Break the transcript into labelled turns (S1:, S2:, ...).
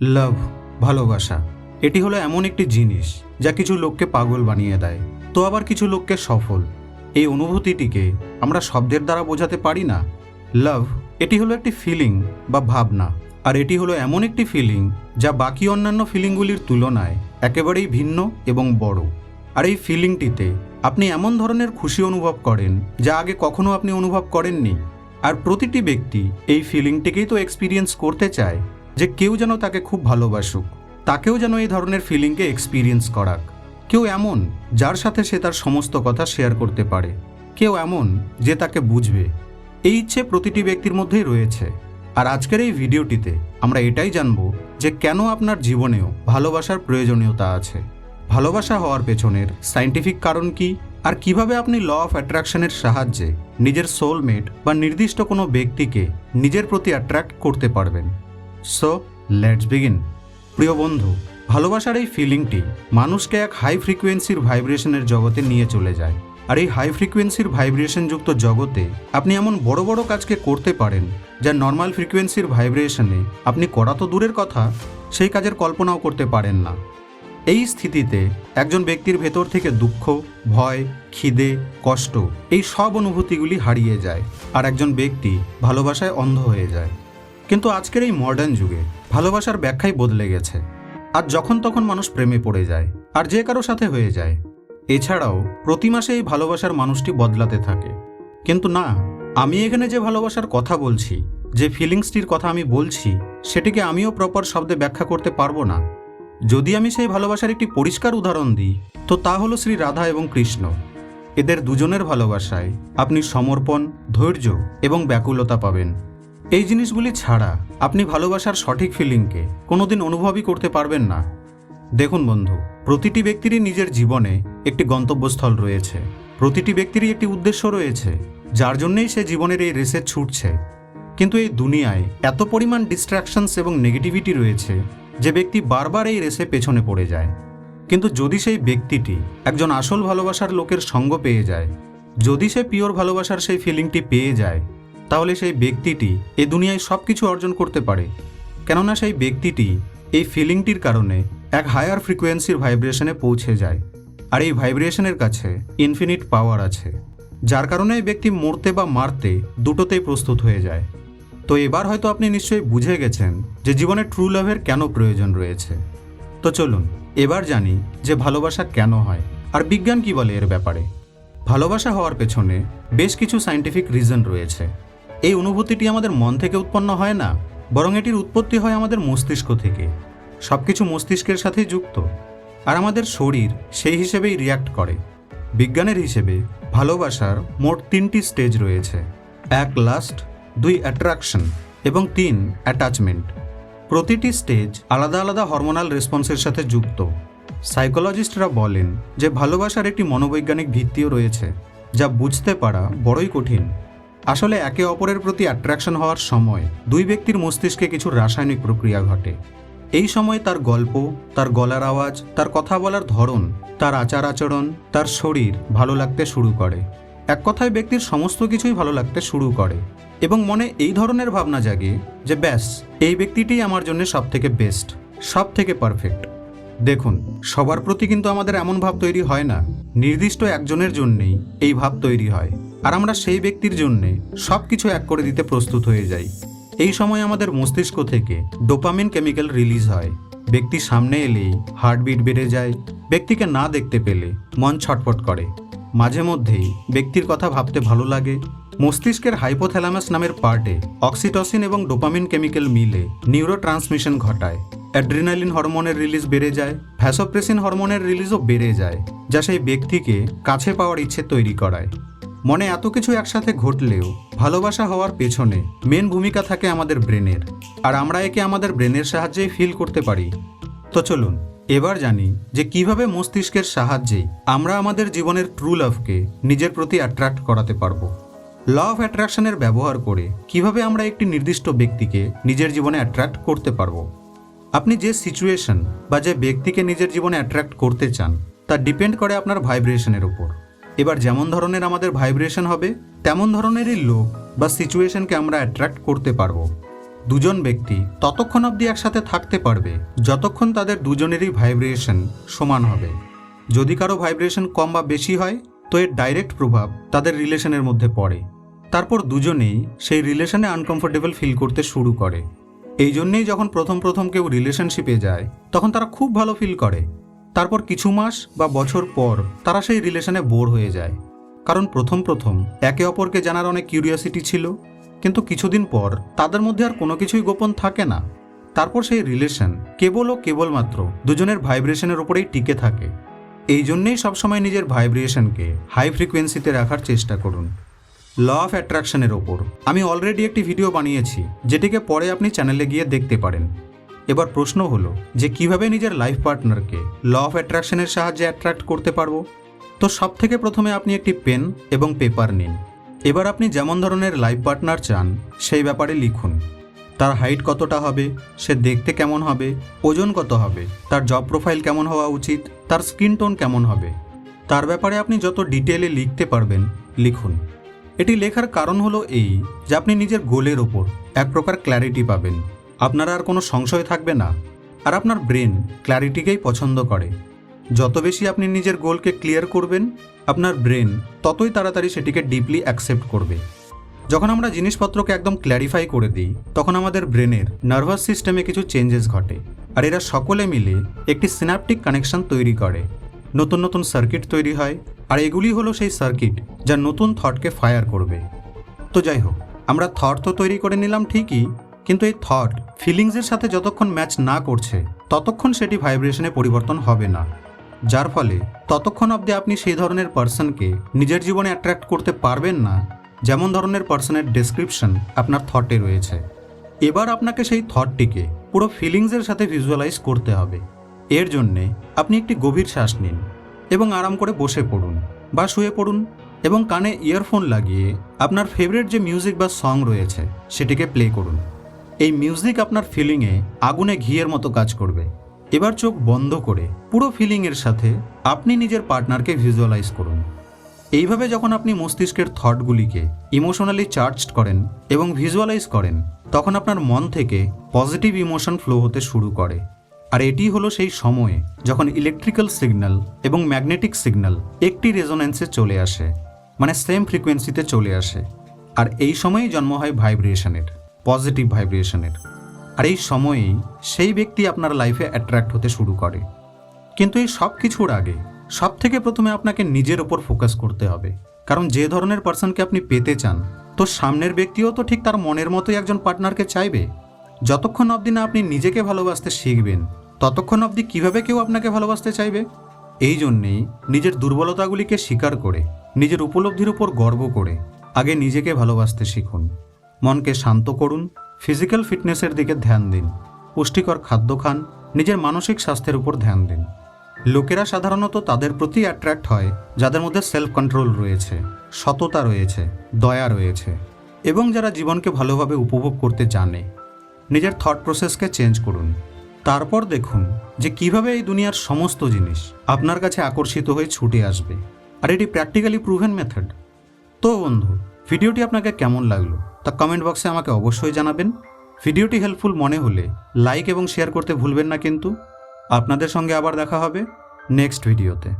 S1: লাভ ভালোবাসা, এটি হলো এমন একটি জিনিস যা কিছু লোককে পাগল বানিয়ে দেয়। তো আবার কিছু লোককে সফল। এই অনুভূতিটিকে আমরা শব্দের দ্বারা বোঝাতে পারি না। লাভ এটি হলো একটি ফিলিং বা ভাবনা, আর এটি হলো এমন একটি ফিলিং যা বাকি অন্যান্য ফিলিংগুলির তুলনায় একেবারেই ভিন্ন এবং বড়। আর এই ফিলিংটিতে আপনি এমন ধরনের খুশি অনুভব করেন যা আগে কখনো আপনি অনুভব করেননি। আর প্রতিটি ব্যক্তি এই ফিলিংটিকেই তো এক্সপিরিয়েন্স করতে চায়। যে কেউ যেন তাকে খুব ভালোবাসুক, তাকেও যেন এই ধরনের ফিলিংকে এক্সপিরিয়েন্স করাক। কেউ এমন যার সাথে সে তার সমস্ত কথা শেয়ার করতে পারে। কেউ এমন যে তাকে বুঝবে। এই ইচ্ছে প্রতিটি ব্যক্তির মধ্যেই রয়েছে। আর আজকের এই ভিডিওটিতে আমরা এটাই জানব যে কেন আপনার জীবনেও ভালোবাসার প্রয়োজনীয়তা আছে। ভালোবাসা হওয়ার পেছনের সাইন্টিফিক কারণ কি? আর কীভাবে আপনি ল অফ অ্যাট্রাকশনের সাহায্যে নিজের সোলমেট বা নির্দিষ্ট কোনো ব্যক্তিকে নিজের প্রতি অ্যাট্রাক্ট করতে পারবেন? সো লেটস বিগিন প্রিয় বন্ধু, ভালোবাসার এই ফিলিংটি মানুষকে এক হাই ফ্রিকোয়েন্সির ভাইব্রেশনের জগতে নিয়ে চলে যায়। আর এই হাই ফ্রিকোয়েন্সির ভাইব্রেশনযুক্ত জগতে আপনি এমন বড় বড় কাজকে করতে পারেন, যা নর্মাল ফ্রিকোয়েন্সির ভাইব্রেশনে আপনি করা তো দূরের কথা, সেই কাজের কল্পনাও করতে পারেন না। এই স্থিতিতে একজন ব্যক্তির ভেতর থেকে দুঃখ, ভয়, খিদে, কষ্ট, এই সব অনুভূতিগুলি হারিয়ে যায়, আর একজন ব্যক্তি ভালোবাসায় অন্ধ হয়ে যায়। কিন্তু আজকের এই মডার্ন যুগে ভালোবাসার ব্যাখ্যাই বদলে গেছে। আর যখন তখন মানুষ প্রেমে পড়ে যায়, আর যে কারও সাথে হয়ে যায়। এছাড়াও প্রতি মাসে এই ভালোবাসার মানুষটি বদলাতে থাকে। কিন্তু না, আমি এখানে যে ভালোবাসার কথা বলছি, যে ফিলিংসটির কথা আমি বলছি, সেটিকে আমিও প্রপার শব্দে ব্যাখ্যা করতে পারব না। যদি আমি সেই ভালোবাসার একটি পরিষ্কার উদাহরণ দিই, তো তা হলো শ্রী রাধা এবং কৃষ্ণ। এদের দুজনের ভালোবাসায় আপনি সমর্পণ, ধৈর্য এবং ব্যাকুলতা পাবেন। এই জিনিসগুলি ছাড়া আপনি ভালোবাসার সঠিক ফিলিংকে কোনোদিন অনুভবই করতে পারবেন না। দেখুন বন্ধু, প্রতিটি ব্যক্তিরই নিজের জীবনে একটি গন্তব্যস্থল রয়েছে। প্রতিটি ব্যক্তিরই একটি উদ্দেশ্য রয়েছে, যার জন্যেই সে জীবনের এই রেসে ছুটছে। কিন্তু এই দুনিয়ায় এত পরিমাণ ডিস্ট্রাকশনস এবং নেগেটিভিটি রয়েছে যে ব্যক্তি বারবার এই রেসে পেছনে পড়ে যায়। কিন্তু যদি সেই ব্যক্তিটি একজন আসল ভালোবাসার লোকের সঙ্গ পেয়ে যায়, যদি সে পিওর ভালোবাসার সেই ফিলিংটি পেয়ে যায় তাহলে সেই ব্যক্তিটি এ দুনিয়ায় সব কিছু অর্জন করতে পারে। কেননা সেই ব্যক্তিটি এই ফিলিংটির কারণে এক হায়ার ফ্রিকোয়েন্সির ভাইব্রেশনে পৌঁছে যায়। আর এই ভাইব্রেশনের কাছে ইনফিনিট পাওয়ার আছে, যার কারণে এই ব্যক্তি মরতে বা মারতে দুটোতেই প্রস্তুত হয়ে যায়। তো এবার হয়তো আপনি নিশ্চয়ই বুঝে গেছেন যে জীবনে ট্রু লাভের কেন প্রয়োজন রয়েছে। তো চলুন, এবার জানি যে ভালোবাসা কেন হয়, আর বিজ্ঞান কি বলে এর ব্যাপারে। ভালোবাসা হওয়ার পেছনে বেশ কিছু সাইন্টিফিক রিজন রয়েছে। এই অনুভূতিটি আমাদের মন থেকে উৎপন্ন হয় না, বরং এটির উৎপত্তি হয় আমাদের মস্তিষ্ক থেকে। সব কিছু মস্তিষ্কের সাথেই যুক্ত, আর আমাদের শরীর সেই হিসেবেই রিয়াক্ট করে। বিজ্ঞানের হিসেবে ভালোবাসার মোট তিনটি স্টেজ রয়েছে। এক লাস্ট দুই অ্যাট্রাকশন এবং তিন অ্যাটাচমেন্ট প্রতিটি স্টেজ আলাদা আলাদা হরমোনাল রেসপন্সের সাথে যুক্ত। সাইকোলজিস্টরা বলেন যে ভালোবাসার একটি মনোবৈজ্ঞানিক ভিত্তিও রয়েছে, যা বুঝতে পারা বড়ই কঠিন। আসলে একে অপরের প্রতি অ্যাট্রাকশন হওয়ার সময় দুই ব্যক্তির মস্তিষ্কে কিছু রাসায়নিক প্রক্রিয়া ঘটে। এই সময় তার গল্প, তার গলার আওয়াজ, তার কথা বলার ধরন, তার আচার আচরণ, তার শরীর ভালো লাগতে শুরু করে। এক কথায় ব্যক্তির সমস্ত কিছুই ভালো লাগতে শুরু করে। এবং মনে এই ধরনের ভাবনা জাগে যে ব্যাস, এই ব্যক্তিটি আমার জন্য সব থেকে বেস্ট সব থেকে পারফেক্ট দেখুন, সবার প্রতি কিন্তু আমাদের এমন ভাব তৈরি হয় না। নির্দিষ্ট একজনের জন্যেই এই ভাব তৈরি হয়। আর আমরা সেই ব্যক্তির জন্যে সব কিছু এক করে দিতে প্রস্তুত হয়ে যাই। এই সময় আমাদের মস্তিষ্ক থেকে ডোপামিন কেমিক্যাল রিলিজ হয়। ব্যক্তি সামনে এলেই হার্টবিট বেড়ে যায়, ব্যক্তিকে না দেখতে পেলে মন ছটফট করে। মাঝে মধ্যেই ব্যক্তির কথা ভাবতে ভালো লাগে। মস্তিষ্কের হাইপোথ্যালামাস নামের পার্টে অক্সিটসিন এবং ডোপামিন কেমিক্যাল মিলে নিউরো ট্রান্সমিশন ঘটায়। অ্যাড্রিনালিন হরমোনের রিলিজ বেড়ে যায়, ভ্যাসোপ্রেসিন হরমোনের রিলিজও বেড়ে যায়, যা সেই ব্যক্তিকে কাছে পাওয়ার ইচ্ছে তৈরি করায়। মনে এত কিছু একসাথে ঘটলেও ভালোবাসা হওয়ার পেছনে মেন ভূমিকা থাকে আমাদের ব্রেনের। আর আমরা একে আমাদের ব্রেনের সাহায্যেই ফিল করতে পারি। তো চলুন, এবার জানি যে কীভাবে মস্তিষ্কের সাহায্যেই আমরা আমাদের জীবনের ট্রু লাভকে নিজের প্রতি অ্যাট্রাক্ট করাতে পারব। ল অফ অ্যাট্রাকশনের ব্যবহার করে কীভাবে আমরা একটি নির্দিষ্ট ব্যক্তিকে নিজের জীবনে অ্যাট্রাক্ট করতে পারব। আপনি যে সিচুয়েশন বা যে ব্যক্তিকে নিজের জীবনে অ্যাট্রাক্ট করতে চান, তা ডিপেন্ড করে আপনার ভাইব্রেশনের উপর। এবার যেমন ধরনের আমাদের ভাইব্রেশন হবে, তেমন ধরনেরই লোক বা সিচুয়েশনকে আমরা অ্যাট্রাক্ট করতে পারব। দুজন ব্যক্তি ততক্ষণ অবধি একসাথে থাকতে পারবে, যতক্ষণ তাদের দুজনেরই ভাইব্রেশন সমান হবে। যদি কারও ভাইব্রেশন কম বা বেশি হয়, তো এর ডাইরেক্ট প্রভাব তাদের রিলেশনের মধ্যে পড়ে। তারপর দুজনেই সেই রিলেশনে আনকমফোর্টেবল ফিল করতে শুরু করে। এই জন্যেই যখন প্রথম প্রথম কেউ রিলেশনশিপে যায়, তখন তারা খুব ভালো ফিল করে। তারপর কিছু মাস বা বছর পর তারা সেই রিলেশনে বোর হয়ে যায়। কারণ প্রথম প্রথম একে অপরকে জানার অনেক কিউরিয়াসিটি ছিল, কিন্তু কিছুদিন পর তাদের মধ্যে আর কোনো কিছুই গোপন থাকে না। তারপর সেই রিলেশন কেবল ও কেবলমাত্র দুজনের ভাইব্রেশনের উপরেই টিকে থাকে। এই জন্যেই সবসময় নিজের ভাইব্রেশনকে হাই ফ্রিকোয়েন্সিতে রাখার চেষ্টা করুন। ল অফ অ্যাট্রাকশনের ওপর আমি অলরেডি একটি ভিডিও বানিয়েছি, যেটিকে পরে আপনি চ্যানেলে গিয়ে দেখতে পারেন। এবার প্রশ্ন হলো যে কীভাবে নিজের লাইফ পার্টনারকে ল অফ অ্যাট্রাকশনের সাহায্যে অ্যাট্রাক্ট করতে পারব? তো সব থেকে প্রথমে আপনি একটি পেন এবং পেপার নিন। এবার আপনি যেমন ধরনের লাইফ পার্টনার চান, সেই ব্যাপারে লিখুন। তার হাইট কতটা হবে? সে দেখতে কেমন হবে? ওজন কত হবে? তার জব প্রোফাইল কেমন হওয়া উচিত? তার স্কিন টোন কেমন হবে? তার ব্যাপারে আপনি যত ডিটেলে লিখতে পারবেন, লিখুন। এটি লেখার কারণ হলো এই যে আপনি নিজের গোলের ওপর এক প্রকার ক্ল্যারিটি পাবেন। আপনার আর কোনো সংশয় থাকবে না। আর আপনার ব্রেন ক্ল্যারিটিকেই পছন্দ করে। যত বেশি আপনি নিজের গোলকে ক্লিয়ার করবেন, আপনার ব্রেন ততই তাড়াতাড়ি সেটিকে ডিপলি অ্যাকসেপ্ট করবে। যখন আমরা জিনিসপত্রকে একদম ক্ল্যারিফাই করে দিই, তখন আমাদের ব্রেনের নার্ভাস সিস্টেমে কিছু চেঞ্জেস ঘটে। আর এরা সকলে মিলে একটি সিনাপটিক কানেকশন তৈরি করে। নতুন নতুন সার্কিট তৈরি হয়, আর এগুলি হলো সেই সার্কিট যা নতুন থটকে ফায়ার করবে। তো যাই হোক, আমরা থট তো তৈরি করে নিলাম ঠিকই, কিন্তু এই থট ফিলিংসের সাথে যতক্ষণ ম্যাচ না করছে, ততক্ষণ সেটি ভাইব্রেশনে পরিবর্তন হবে না। যার ফলে ততক্ষণ অবধি আপনি সেই ধরনের পার্সনকে নিজের জীবনে অ্যাট্রাক্ট করতে পারবেন না, যেমন ধরনের পার্সনের ডেসক্রিপশন আপনার থটে রয়েছে। এবার আপনাকে সেই থটটিকে পুরো ফিলিংসের সাথে ভিজুয়ালাইজ করতে হবে। এর জন্যে আপনি একটি গভীর শ্বাস নিন এবং আরাম করে বসে পড়ুন বা শুয়ে পড়ুন এবং কানে ইয়ারফোন লাগিয়ে আপনার ফেভারিট যে মিউজিক বা সং রয়েছে, সেটিকে প্লে করুন। এই মিউজিক আপনার ফিলিংয়ে আগুনে ঘিয়ের মতো কাজ করবে। এবার চোখ বন্ধ করে পুরো ফিলিংয়ের সাথে আপনি নিজের পার্টনারকে ভিজুয়ালাইজ করুন। এইভাবে যখন আপনি মস্তিষ্কের থটগুলিকে ইমোশনালি চার্জড করেন এবং ভিজুয়ালাইজ করেন, তখন আপনার মন থেকে পজিটিভ ইমোশন ফ্লো হতে শুরু করে। আর এটি হলো সেই সময়ে যখন ইলেকট্রিক্যাল সিগন্যাল এবং ম্যাগনেটিক সিগন্যাল একটি রেজোনেন্সে চলে আসে মানে সেম ফ্রিকোয়েন্সিতে চলে আসে। আর এই সময়েই জন্ম হয় ভাইব্রেশনের পজিটিভ ভাইব্রেশনের আর এই সময়েই সেই ব্যক্তি আপনার লাইফে অ্যাট্রাক্ট হতে শুরু করে। কিন্তু এই সব কিছুর আগে সব থেকে প্রথমে আপনাকে নিজের ওপর ফোকাস করতে হবে। কারণ যে ধরনের পার্সনকে আপনি পেতে চান, তো সামনের ব্যক্তিও তো ঠিক তার মনের মতোই একজন পার্টনারকে চাইবে। যতক্ষণ অবধি না আপনি নিজেকে ভালোবাসতে শিখবেন, ততক্ষণ অবধি কীভাবে কেউ আপনাকে ভালোবাসতে চাইবে? এই জন্যেই নিজের দুর্বলতাগুলিকে স্বীকার করে, নিজের উপলব্ধির উপর গর্ব করে, আগে নিজেকে ভালোবাসতে শিখুন। মনকে শান্ত করুন ফিজিক্যাল ফিটনেসের দিকে ধ্যান দিন, পুষ্টিকর খাদ্য খান, নিজের মানসিক স্বাস্থ্যের উপর ধ্যান দিন। লোকেরা সাধারণত তাদের প্রতি অ্যাট্রাক্ট হয়, যাদের মধ্যে সেলফ কন্ট্রোল রয়েছে, সততা রয়েছে, দয়া রয়েছে, এবং যারা জীবনকে ভালোভাবে উপভোগ করতে জানে। নিজের থট প্রসেসকে চেঞ্জ করুন। তারপর দেখুন যে কীভাবে এই দুনিয়ার সমস্ত জিনিস আপনার কাছে আকর্ষিত হয়ে ছুটে আসবে। আর এটি প্র্যাকটিক্যালি প্রুভেন মেথড তো বন্ধু ভিডিওটি আপনাকে কেমন লাগল? তা কমেন্ট বক্সে আমাকে অবশ্যই জানাবেন। ভিডিওটি হেল্পফুল মনে হলে লাইক এবং শেয়ার করতে ভুলবেন না কিন্তু। আপনাদের সঙ্গে আবার দেখা হবে নেক্সট ভিডিওতে